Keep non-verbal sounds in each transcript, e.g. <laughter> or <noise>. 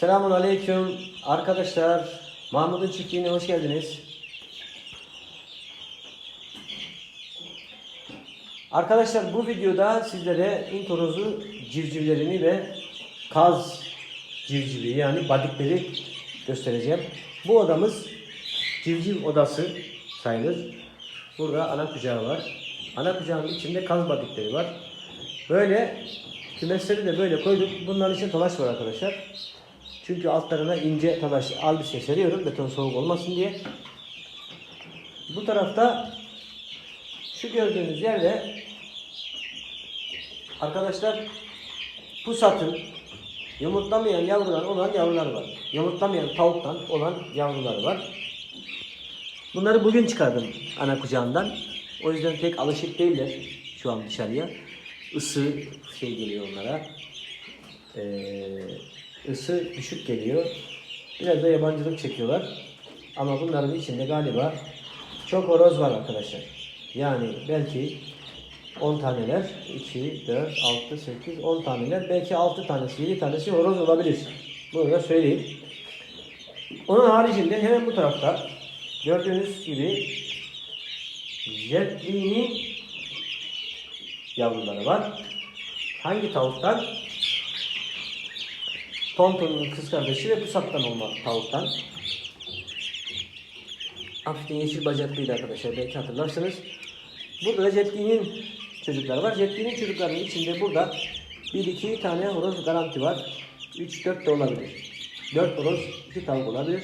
Selamun Aleyküm arkadaşlar. Mahmut'un çiftliğine hoş geldiniz. Arkadaşlar bu videoda sizlere intorozu civcivlerini ve kaz civcivi yani badikleri göstereceğim. Bu odamız civciv odası sayılır. Burada ana kucağı var. Ana kucağının içinde kaz badikleri var. Böyle kümesleri de böyle koyduk. Bunların içinde talaş var arkadaşlar. Çünkü altlarına ince talaş albise seriyorum beton soğuk olmasın diye. Bu tarafta şu gördüğünüz yerde arkadaşlar pusatın yumurtlamayan yavrular olan yavrular var. Yumurtlamayan tavuktan olan yavrular var. Bunları bugün çıkardım ana kucağından. O yüzden pek alışık değiller şu an dışarıya. Isı şey geliyor onlara. Ee, ısı düşük geliyor. Biraz da yabancılık çekiyorlar. Ama bunların içinde galiba çok horoz var arkadaşlar. Yani belki 10 taneler, 2, 4, 6, 8, 10 taneler, belki 6 tanesi, 7 tanesi horoz olabilir. Bunu da söyleyeyim. Onun haricinde hemen bu tarafta gördüğünüz gibi jetlinin yavruları var. Hangi tavuktan? Tonton'un kız kardeşi ve pusattan olma tavuktan. Hafiften yeşil bacaklıydı arkadaşlar belki hatırlarsınız. Burada da Jetli'nin çocukları var. Jetli'nin çocuklarının içinde burada 1-2 tane horoz garanti var. 3-4 de olabilir. 4 horoz, 2 tavuk olabilir.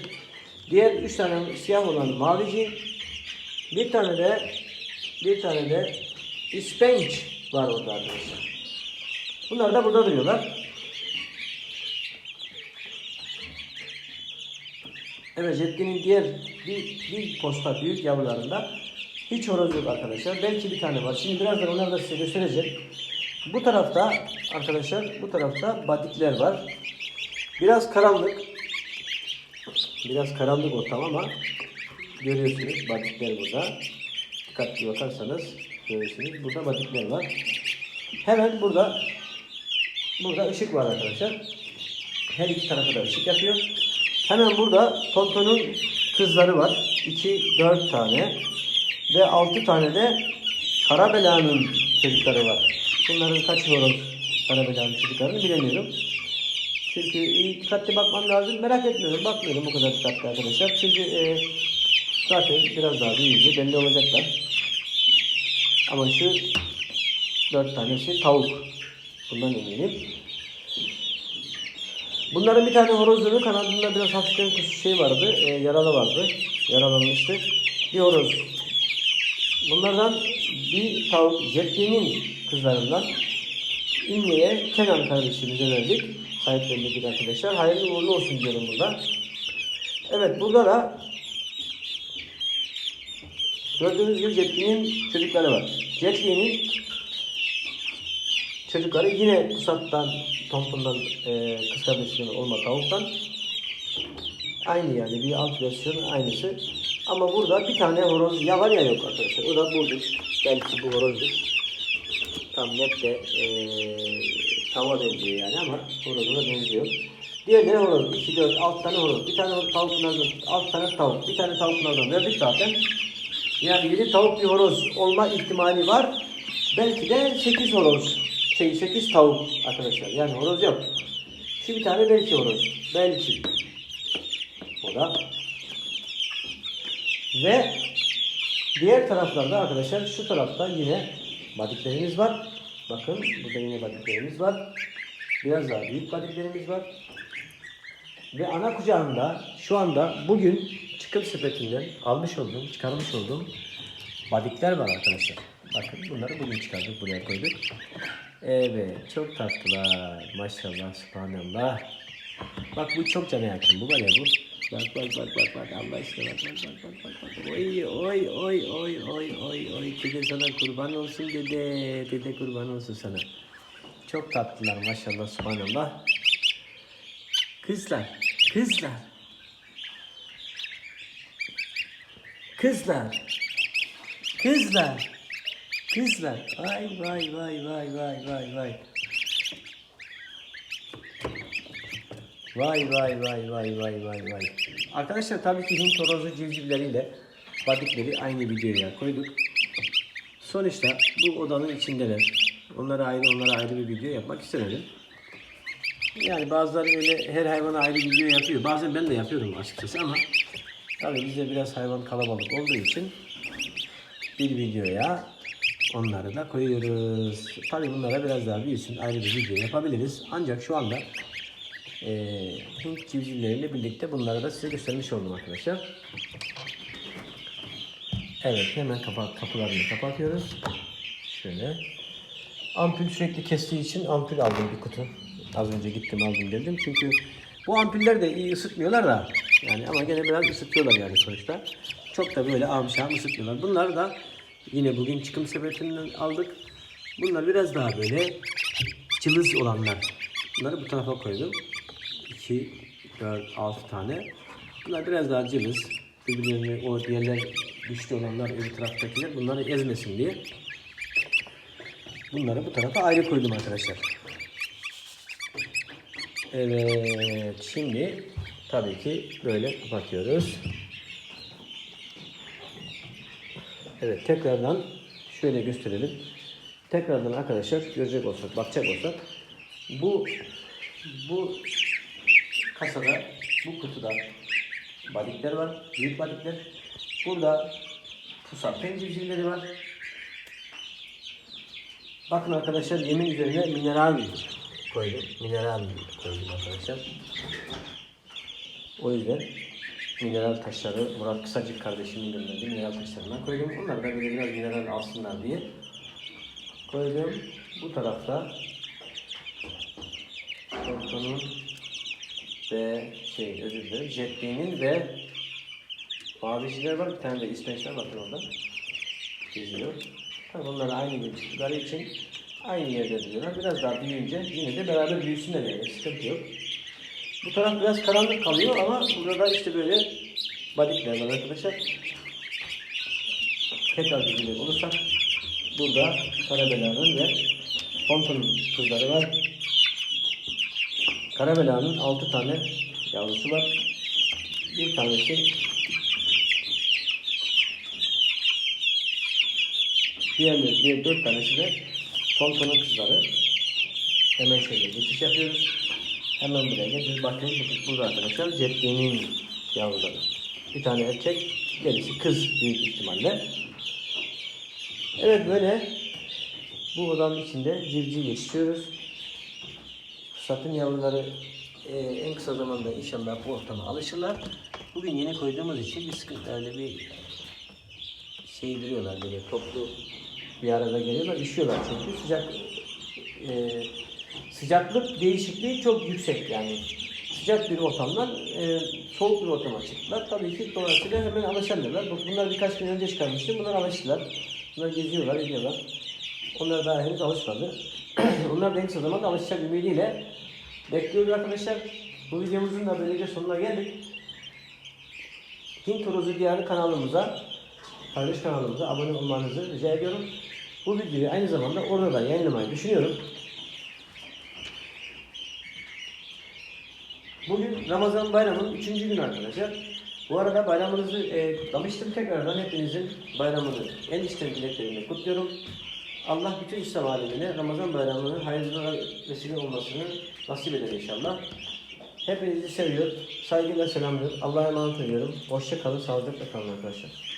Diğer 3 tane siyah olan mavici. Bir tane de bir tane de ispenç var orada arkadaşlar. Bunlar da burada duruyorlar. Evet Jetli'nin diğer bir, bir posta büyük yavrularında hiç horoz yok arkadaşlar. Belki bir tane var. Şimdi birazdan onları da size göstereceğim. Bu tarafta arkadaşlar bu tarafta badikler var. Biraz karanlık. Biraz karanlık ortam ama görüyorsunuz badikler burada. Dikkatli bakarsanız görüyorsunuz. Burada badikler var. Hemen burada burada ışık var arkadaşlar. Her iki tarafa da ışık yapıyor. Hemen burada Tonton'un kızları var. 2, 4 tane. Ve 6 tane de Karabela'nın çocukları var. Bunların kaç horoz Karabela'nın çocuklarını bilemiyorum. Çünkü iyi dikkatli bakmam lazım. Merak etmiyorum. Bakmıyorum o kadar dikkatli arkadaşlar. Çünkü e, zaten biraz daha büyüyünce belli olacaklar. Ama şu 4 tanesi tavuk. Bundan eminim. Bunların bir tane horozunun kanadında biraz hafiften kus şey vardı, e, yaralı vardı. Yaralanmıştı. Bir horoz. Bunlardan bir tavuk Jetli'nin kızlarından İmni'ye Kenan kardeşimize verdik. Sahiplendik arkadaşlar. Hayırlı uğurlu olsun diyorum burada. Evet burada da gördüğünüz gibi Jetli'nin çocukları var. Jetli'nin Çocukları yine pusattan, tompundan, e, kız kardeşinin olma tavuktan aynı yani bir alt versiyon aynısı. Ama burada bir tane horoz ya var ya yok arkadaşlar. O da budur. Belki bu horozdur. Tam net de e, tava benziyor yani ama horoza da benziyor. Diğerleri horoz. 2, 4, 6 tane horoz. Bir tane tavuk bunlardan, 6 tane tavuk. Bir tane tavuk bunlardan verdik zaten. Yani 7 tavuk bir horoz olma ihtimali var. Belki de 8 horoz. Şey 8 tavuk arkadaşlar. Yani horoz yok. Şu bir tane belki horoz. Belki. O da. Ve diğer taraflarda arkadaşlar şu tarafta yine badiklerimiz var. Bakın burada yine badiklerimiz var. Biraz daha büyük badiklerimiz var. Ve ana kucağında şu anda bugün çıkım sepetinden almış olduğum, çıkarmış olduğum badikler var arkadaşlar. Bakın bunları bugün çıkardık, buraya koyduk. Evet, çok tatlılar. Maşallah, subhanallah. Bak bu çok cana yakın. Bu var ya bu. Bak bak bak bak bak Allah aşkına bak bak bak bak bak bak. Oy oy oy oy oy oy oy. Dede sana kurban olsun dede. Dede kurban olsun sana. Çok tatlılar maşallah subhanallah. Kızlar, kızlar. Kızlar. Kızlar. Kızlar. Vay vay vay vay vay vay vay. Vay vay vay vay vay vay vay. Arkadaşlar tabii ki Hint horozu civcivleriyle badikleri aynı videoya koyduk. Sonuçta bu odanın içindeler. Onlara ayrı onlara ayrı bir video yapmak istemedim. Yani bazıları öyle her hayvana ayrı video yapıyor. Bazen ben de yapıyorum açıkçası ama tabii bizde biraz hayvan kalabalık olduğu için bir videoya onları da koyuyoruz. Tabii bunlara biraz daha büyüsün ayrı bir video yapabiliriz. Ancak şu anda eee Hint civcivleriyle birlikte bunları da size göstermiş oldum arkadaşlar. Evet hemen kapat, kapılarını kapatıyoruz. Şöyle. Ampul sürekli kestiği için ampul aldım bir kutu. Az önce gittim aldım geldim. Çünkü bu ampuller de iyi ısıtmıyorlar da. Yani ama gene biraz ısıtıyorlar yani sonuçta. Çok da böyle amşam ısıtmıyorlar. Bunlar da yine bugün çıkım sepetinden aldık. Bunlar biraz daha böyle cılız olanlar. Bunları bu tarafa koydum. 2, 4, 6 tane. Bunlar biraz daha cılız. Birbirlerini o diğerler güçlü olanlar öbür taraftakiler bunları ezmesin diye. Bunları bu tarafa ayrı koydum arkadaşlar. Evet şimdi tabii ki böyle kapatıyoruz. Evet tekrardan şöyle gösterelim. Tekrardan arkadaşlar görecek olsak, bakacak olsak bu bu kasada, bu kutuda badikler var, büyük badikler. Burada pusat pencircileri var. Bakın arkadaşlar yemin üzerine mineral koydum. Mineral koydum arkadaşlar. O yüzden mineral taşları Murat Kısacık kardeşimin gönderdiği mineral taşlarından koydum. Onlar da böyle biraz mineral alsınlar diye koydum. Bu tarafta Torton'un ve şey özür dilerim Jetli'nin ve maviciler var. Bir tane de İsveçler bakın orada. Geziyor. Tabii onlar aynı gibi çıktıkları için aynı yerde duruyorlar. Biraz daha büyüyünce yine de beraber büyüsünler yani sıkıntı yok. Bu taraf biraz karanlık kalıyor ama burada işte böyle badikler var arkadaşlar. Tekrar düzgün olursak burada Karabela'nın ve Fonton kızları var. Karabela'nın 6 tane yavrusu var. Bir tanesi diğerleri, diğer dört tanesi de Fonton'un kızları. Hemen şöyle geçiş yapıyoruz. Hemen buraya gel. Bakın bu- burada arkadaşlar Jetli'nin yavruları. Bir tane erkek, gerisi kız büyük ihtimalle. Evet böyle bu odanın içinde civciv yetiştiriyoruz. Satın yavruları e, en kısa zamanda inşallah bu ortama alışırlar. Bugün yeni koyduğumuz için bir sıkıntı öyle bir şey duruyorlar böyle toplu bir arada geliyorlar. Üşüyorlar çünkü sıcak e, sıcaklık değişikliği çok yüksek yani sıcak bir ortamdan e, soğuk bir ortama çıktılar. Tabii ki dolayısıyla hemen alışamıyorlar. Bunlar birkaç gün önce çıkarmıştım. Bunlar alıştılar. Bunlar geziyorlar, ediyorlar. Onlar daha henüz alışmadı. <clears throat> Onlar da en kısa zamanda alışacak ümidiyle bekliyoruz arkadaşlar. Bu videomuzun da böylece sonuna geldik. Hint Horozu Diyarı kanalımıza, kardeş kanalımıza abone olmanızı rica ediyorum. Bu videoyu aynı zamanda orada da yayınlamayı düşünüyorum. Bugün Ramazan bayramının 3. günü arkadaşlar. Bu arada bayramınızı e, kutlamıştım. Tekrardan hepinizin bayramını en içten dileklerimle kutluyorum. Allah bütün İslam alemine Ramazan bayramının hayırlı vesile olmasını nasip eder inşallah. Hepinizi seviyor, saygıyla selamlıyorum. Allah'a emanet ediyorum. Hoşça kalın, sağlıcakla kalın arkadaşlar.